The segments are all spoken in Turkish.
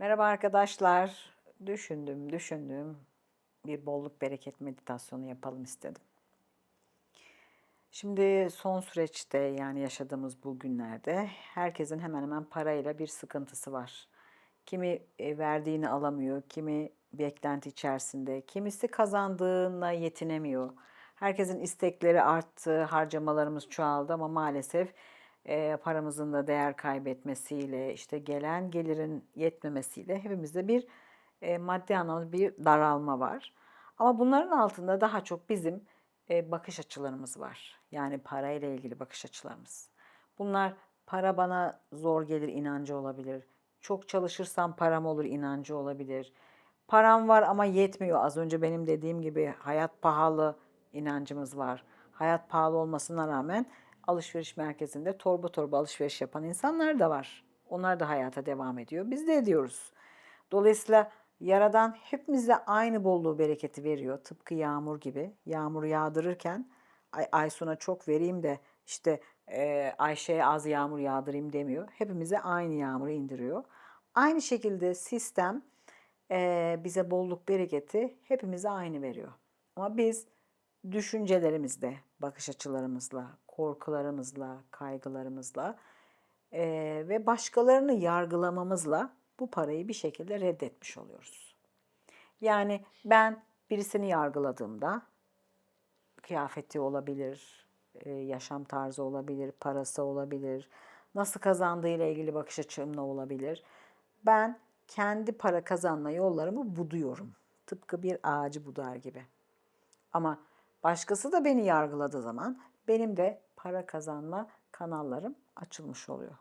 Merhaba arkadaşlar. Düşündüm, düşündüm. Bir bolluk bereket meditasyonu yapalım istedim. Şimdi son süreçte yani yaşadığımız bu günlerde herkesin hemen hemen parayla bir sıkıntısı var. Kimi e, verdiğini alamıyor, kimi beklenti içerisinde, kimisi kazandığına yetinemiyor. Herkesin istekleri arttı, harcamalarımız çoğaldı ama maalesef paramızın da değer kaybetmesiyle, işte gelen gelirin yetmemesiyle hepimizde bir maddi anlamda bir daralma var. Ama bunların altında daha çok bizim bakış açılarımız var. Yani parayla ilgili bakış açılarımız. Bunlar para bana zor gelir inancı olabilir. Çok çalışırsam param olur inancı olabilir. Param var ama yetmiyor. Az önce benim dediğim gibi hayat pahalı inancımız var. Hayat pahalı olmasına rağmen alışveriş merkezinde torba torba alışveriş yapan insanlar da var. Onlar da hayata devam ediyor. Biz de ediyoruz. Dolayısıyla Yaradan hepimize aynı bolluğu bereketi veriyor. Tıpkı yağmur gibi. Yağmur yağdırırken Ay, Aysun'a çok vereyim de işte e, Ayşe'ye az yağmur yağdırayım demiyor. Hepimize aynı yağmuru indiriyor. Aynı şekilde sistem e, bize bolluk bereketi hepimize aynı veriyor. Ama biz düşüncelerimizle, bakış açılarımızla, korkularımızla, kaygılarımızla e, ve başkalarını yargılamamızla bu parayı bir şekilde reddetmiş oluyoruz. Yani ben birisini yargıladığımda kıyafeti olabilir, e, yaşam tarzı olabilir, parası olabilir, nasıl kazandığı ile ilgili bakış açımla olabilir. Ben kendi para kazanma yollarımı buduyorum. Tıpkı bir ağacı budar gibi. Ama başkası da beni yargıladığı zaman benim de para kazanma kanallarım açılmış oluyor.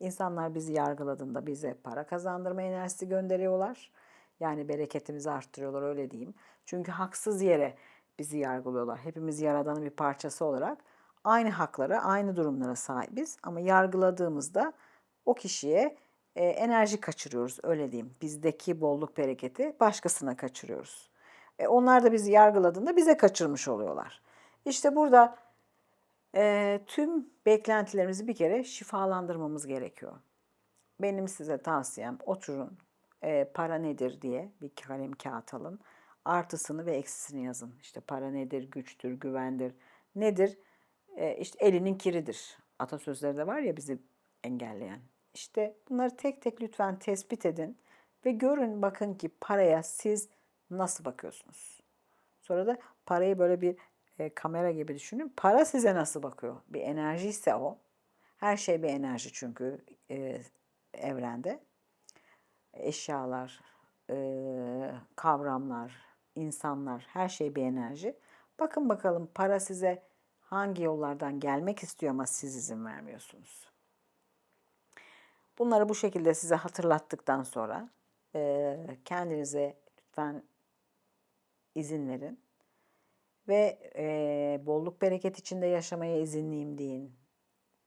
İnsanlar bizi yargıladığında bize para kazandırma enerjisi gönderiyorlar. Yani bereketimizi arttırıyorlar öyle diyeyim. Çünkü haksız yere bizi yargılıyorlar. Hepimiz Yaradan'ın bir parçası olarak aynı haklara, aynı durumlara sahibiz. Ama yargıladığımızda o kişiye e, enerji kaçırıyoruz öyle diyeyim. Bizdeki bolluk bereketi başkasına kaçırıyoruz. E, onlar da bizi yargıladığında bize kaçırmış oluyorlar. İşte burada e, tüm beklentilerimizi bir kere şifalandırmamız gerekiyor. Benim size tavsiyem oturun, e, para nedir diye bir kalem kağıt alın. Artısını ve eksisini yazın. İşte para nedir, güçtür, güvendir. Nedir? E, işte elinin kiridir. Atasözleri de var ya bizi engelleyen. İşte bunları tek tek lütfen tespit edin ve görün bakın ki paraya siz nasıl bakıyorsunuz. Sonra da parayı böyle bir e, kamera gibi düşünün. Para size nasıl bakıyor? Bir enerji ise o. Her şey bir enerji çünkü e, evrende. Eşyalar, e, kavramlar, insanlar, her şey bir enerji. Bakın bakalım para size hangi yollardan gelmek istiyor ama siz izin vermiyorsunuz. Bunları bu şekilde size hatırlattıktan sonra e, kendinize lütfen izin verin ve e, bolluk bereket içinde yaşamaya izinliyim deyin.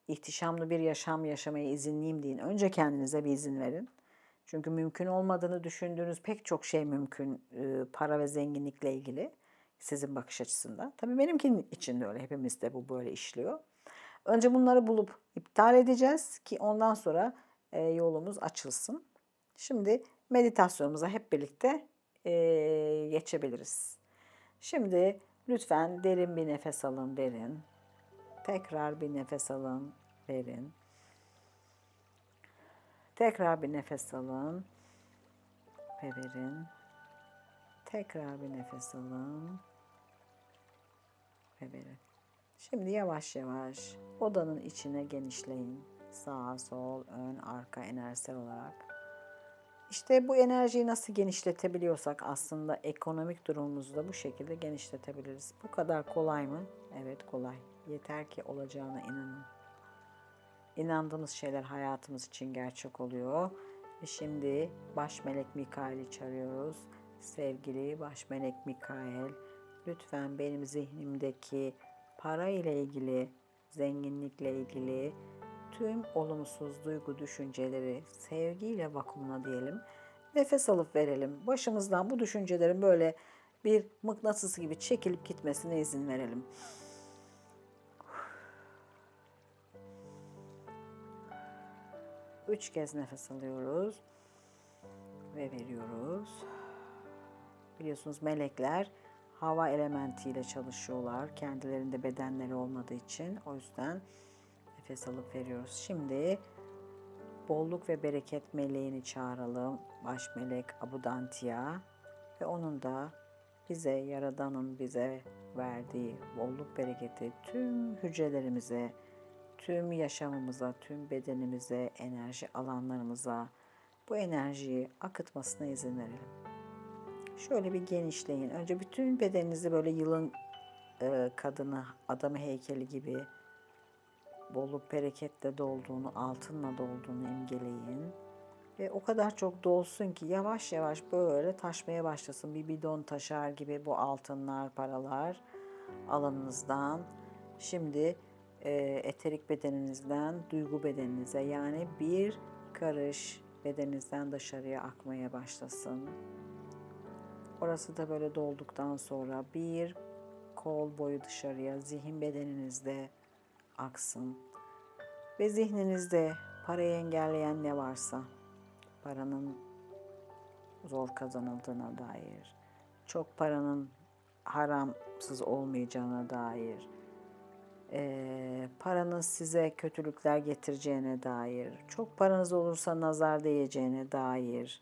İhtişamlı bir yaşam yaşamaya izinliyim deyin. Önce kendinize bir izin verin. Çünkü mümkün olmadığını düşündüğünüz pek çok şey mümkün e, para ve zenginlikle ilgili sizin bakış açısından. Tabii benimkinin için de öyle. Hepimizde bu böyle işliyor. Önce bunları bulup iptal edeceğiz ki ondan sonra e, yolumuz açılsın. Şimdi meditasyonumuza hep birlikte geçebiliriz. Şimdi lütfen derin bir nefes alın, verin. Tekrar bir nefes alın, verin. Tekrar bir nefes alın ve verin. Tekrar bir nefes alın ve verin. Şimdi yavaş yavaş odanın içine genişleyin. Sağ, sol, ön, arka enerjisel olarak. İşte bu enerjiyi nasıl genişletebiliyorsak aslında ekonomik durumumuzu da bu şekilde genişletebiliriz. Bu kadar kolay mı? Evet kolay. Yeter ki olacağına inanın. İnandığımız şeyler hayatımız için gerçek oluyor. Ve şimdi baş melek Mikail'i çağırıyoruz. Sevgili baş melek Mikail, lütfen benim zihnimdeki para ile ilgili, zenginlikle ilgili tüm olumsuz duygu düşünceleri sevgiyle vakumla diyelim. Nefes alıp verelim. Başımızdan bu düşüncelerin böyle bir mıknatıs gibi çekilip gitmesine izin verelim. Üç kez nefes alıyoruz. Ve veriyoruz. Biliyorsunuz melekler hava elementiyle çalışıyorlar. Kendilerinde bedenleri olmadığı için. O yüzden nefes alıp veriyoruz. Şimdi bolluk ve bereket meleğini çağıralım. Baş melek Abudantiya ve onun da bize Yaradan'ın bize verdiği bolluk bereketi tüm hücrelerimize, tüm yaşamımıza, tüm bedenimize, enerji alanlarımıza bu enerjiyi akıtmasına izin verelim. Şöyle bir genişleyin. Önce bütün bedeninizi böyle yılın e, kadını, adamı heykeli gibi bolluk bereketle dolduğunu, altınla dolduğunu imgeleyin. Ve o kadar çok dolsun ki yavaş yavaş böyle taşmaya başlasın. Bir bidon taşar gibi bu altınlar, paralar alanınızdan. Şimdi e, eterik bedeninizden duygu bedeninize yani bir karış bedeninizden dışarıya akmaya başlasın. Orası da böyle dolduktan sonra bir kol boyu dışarıya zihin bedeninizde aksın. Ve zihninizde parayı engelleyen ne varsa, paranın zor kazanıldığına dair, çok paranın haramsız olmayacağına dair, e, paranın size kötülükler getireceğine dair, çok paranız olursa nazar değeceğine dair,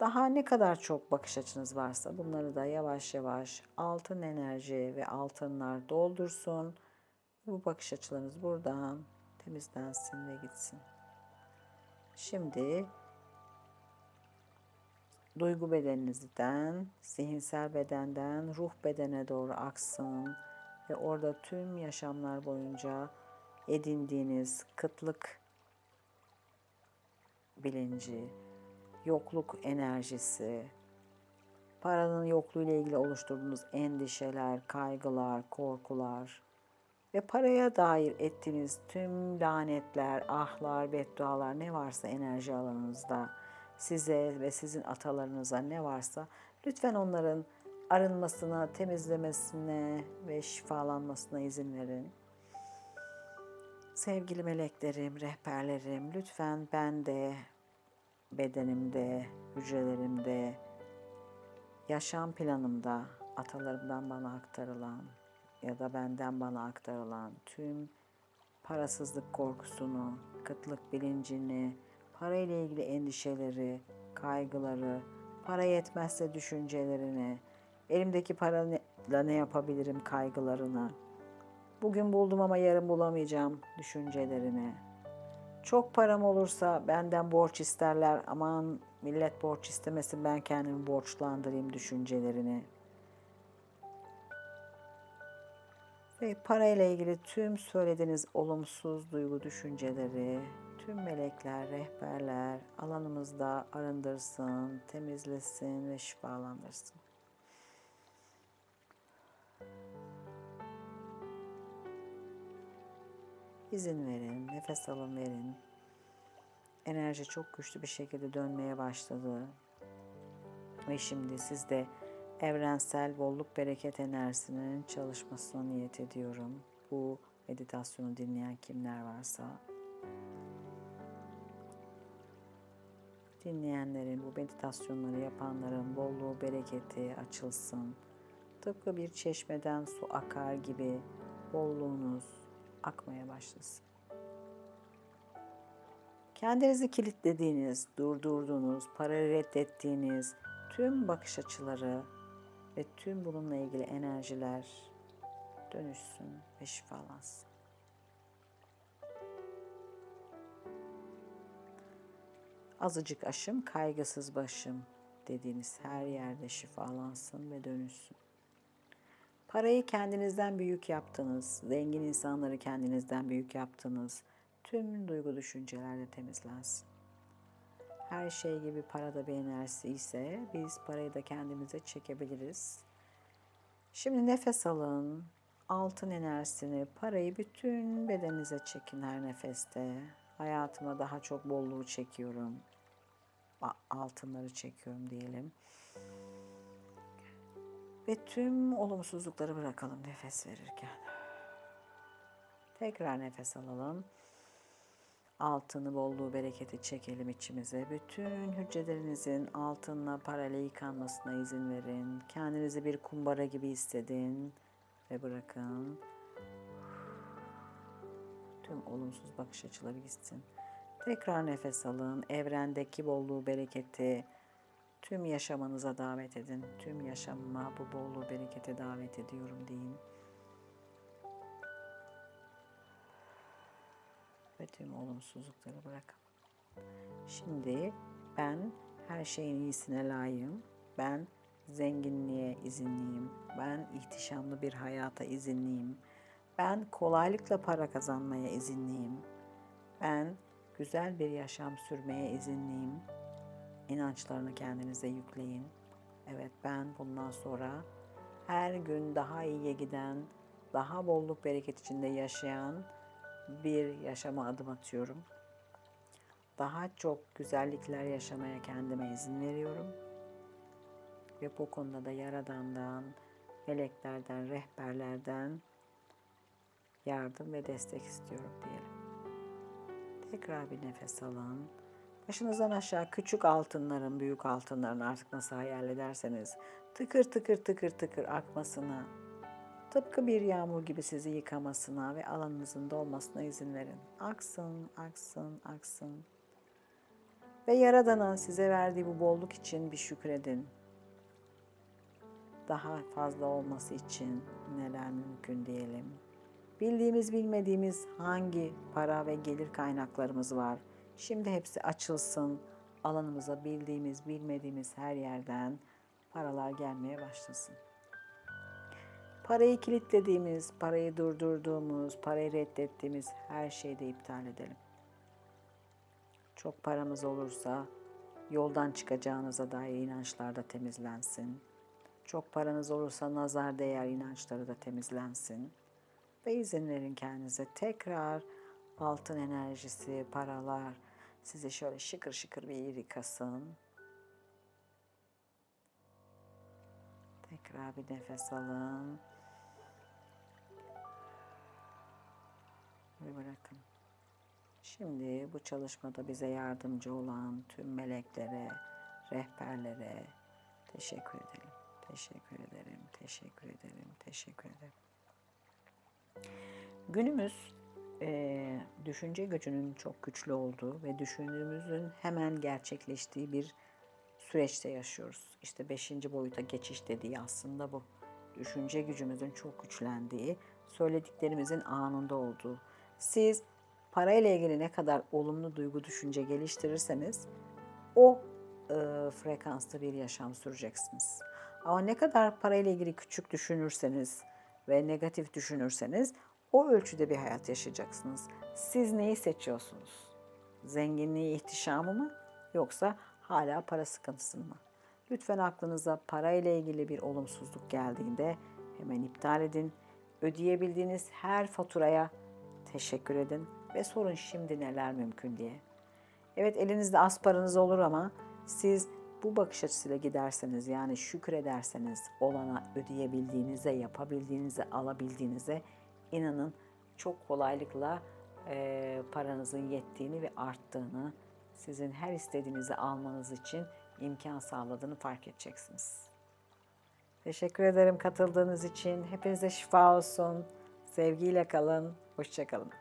daha ne kadar çok bakış açınız varsa bunları da yavaş yavaş altın enerji ve altınlar doldursun. Bu bakış açılarınız buradan temizlensin ve gitsin. Şimdi duygu bedeninizden, zihinsel bedenden ruh bedene doğru aksın ve orada tüm yaşamlar boyunca edindiğiniz kıtlık bilinci, yokluk enerjisi, paranın yokluğu ile ilgili oluşturduğunuz endişeler, kaygılar, korkular ve paraya dair ettiğiniz tüm lanetler, ahlar, beddualar ne varsa enerji alanınızda size ve sizin atalarınıza ne varsa lütfen onların arınmasına, temizlemesine ve şifalanmasına izin verin. Sevgili meleklerim, rehberlerim, lütfen ben de bedenimde, hücrelerimde, yaşam planımda atalarımdan bana aktarılan ya da benden bana aktarılan tüm parasızlık korkusunu, kıtlık bilincini, para ile ilgili endişeleri, kaygıları, para yetmezse düşüncelerini, elimdeki parayla ne yapabilirim kaygılarını, bugün buldum ama yarın bulamayacağım düşüncelerini, çok param olursa benden borç isterler. Aman millet borç istemesin ben kendimi borçlandırayım düşüncelerini. Ve parayla ilgili tüm söylediğiniz olumsuz duygu düşünceleri, tüm melekler, rehberler alanımızda arındırsın, temizlesin ve şifalandırsın. İzin verin, nefes alın verin. Enerji çok güçlü bir şekilde dönmeye başladı. Ve şimdi siz de evrensel bolluk bereket enerjisinin çalışmasına niyet ediyorum. Bu meditasyonu dinleyen kimler varsa dinleyenlerin, bu meditasyonları yapanların bolluğu, bereketi açılsın. Tıpkı bir çeşmeden su akar gibi bolluğunuz, akmaya başlasın. Kendinizi kilitlediğiniz, durdurduğunuz, para reddettiğiniz tüm bakış açıları ve tüm bununla ilgili enerjiler dönüşsün ve şifalansın. Azıcık aşım, kaygısız başım dediğiniz her yerde şifalansın ve dönüşsün. Parayı kendinizden büyük yaptınız. Zengin insanları kendinizden büyük yaptınız. Tüm duygu düşüncelerle temizlensin. Her şey gibi para da bir enerjisi ise biz parayı da kendimize çekebiliriz. Şimdi nefes alın. Altın enerjisini, parayı bütün bedeninize çekin her nefeste. Hayatıma daha çok bolluğu çekiyorum. Altınları çekiyorum diyelim. Ve tüm olumsuzlukları bırakalım nefes verirken. Tekrar nefes alalım. Altını, bolluğu, bereketi çekelim içimize. Bütün hücrelerinizin altınla, parayla yıkanmasına izin verin. Kendinizi bir kumbara gibi hissedin ve bırakın. Tüm olumsuz bakış açıları gitsin. Tekrar nefes alın. Evrendeki bolluğu, bereketi tüm yaşamınıza davet edin. Tüm yaşamıma bu bolluğu, berekete davet ediyorum deyin. Ve tüm olumsuzlukları bırakın. Şimdi ben her şeyin iyisine layığım. Ben zenginliğe izinliyim. Ben ihtişamlı bir hayata izinliyim. Ben kolaylıkla para kazanmaya izinliyim. Ben güzel bir yaşam sürmeye izinliyim. İnançlarını kendinize yükleyin. Evet ben bundan sonra her gün daha iyiye giden, daha bolluk bereket içinde yaşayan bir yaşama adım atıyorum. Daha çok güzellikler yaşamaya kendime izin veriyorum. Ve bu konuda da Yaradan'dan, meleklerden, rehberlerden yardım ve destek istiyorum diyelim. Tekrar bir nefes alın. Başınızdan aşağı küçük altınların, büyük altınların artık nasıl hayal ederseniz tıkır tıkır tıkır tıkır akmasına, tıpkı bir yağmur gibi sizi yıkamasına ve alanınızın dolmasına izin verin. Aksın, aksın, aksın. Ve Yaradan'ın size verdiği bu bolluk için bir şükredin. Daha fazla olması için neler mümkün diyelim. Bildiğimiz bilmediğimiz hangi para ve gelir kaynaklarımız var. Şimdi hepsi açılsın. Alanımıza bildiğimiz bilmediğimiz her yerden paralar gelmeye başlasın. Parayı kilitlediğimiz, parayı durdurduğumuz, parayı reddettiğimiz her şeyi de iptal edelim. Çok paramız olursa yoldan çıkacağınıza dair inançlar da temizlensin. Çok paranız olursa nazar değer inançları da temizlensin. Ve izin verin kendinize tekrar altın enerjisi, paralar sizi şöyle şıkır şıkır bir yıkasın. Tekrar bir nefes alın. Ve bırakın. Şimdi bu çalışmada bize yardımcı olan tüm meleklere, rehberlere teşekkür edelim. Teşekkür ederim, teşekkür ederim, teşekkür ederim. Günümüz e, düşünce gücünün çok güçlü olduğu ve düşündüğümüzün hemen gerçekleştiği bir süreçte yaşıyoruz. İşte beşinci boyuta geçiş dediği aslında bu. Düşünce gücümüzün çok güçlendiği, söylediklerimizin anında olduğu. Siz parayla ilgili ne kadar olumlu duygu düşünce geliştirirseniz o e, frekansta bir yaşam süreceksiniz. Ama ne kadar parayla ilgili küçük düşünürseniz ve negatif düşünürseniz o ölçüde bir hayat yaşayacaksınız. Siz neyi seçiyorsunuz? Zenginliği, ihtişamı mı yoksa hala para sıkıntısı mı? Lütfen aklınıza parayla ilgili bir olumsuzluk geldiğinde hemen iptal edin. Ödeyebildiğiniz her faturaya teşekkür edin ve sorun şimdi neler mümkün diye. Evet elinizde az paranız olur ama siz bu bakış açısıyla giderseniz yani şükrederseniz olana ödeyebildiğinize, yapabildiğinize, alabildiğinize inanın çok kolaylıkla e, paranızın yettiğini ve arttığını, sizin her istediğinizi almanız için imkan sağladığını fark edeceksiniz. Teşekkür ederim katıldığınız için. Hepinize şifa olsun. Sevgiyle kalın. Hoşçakalın.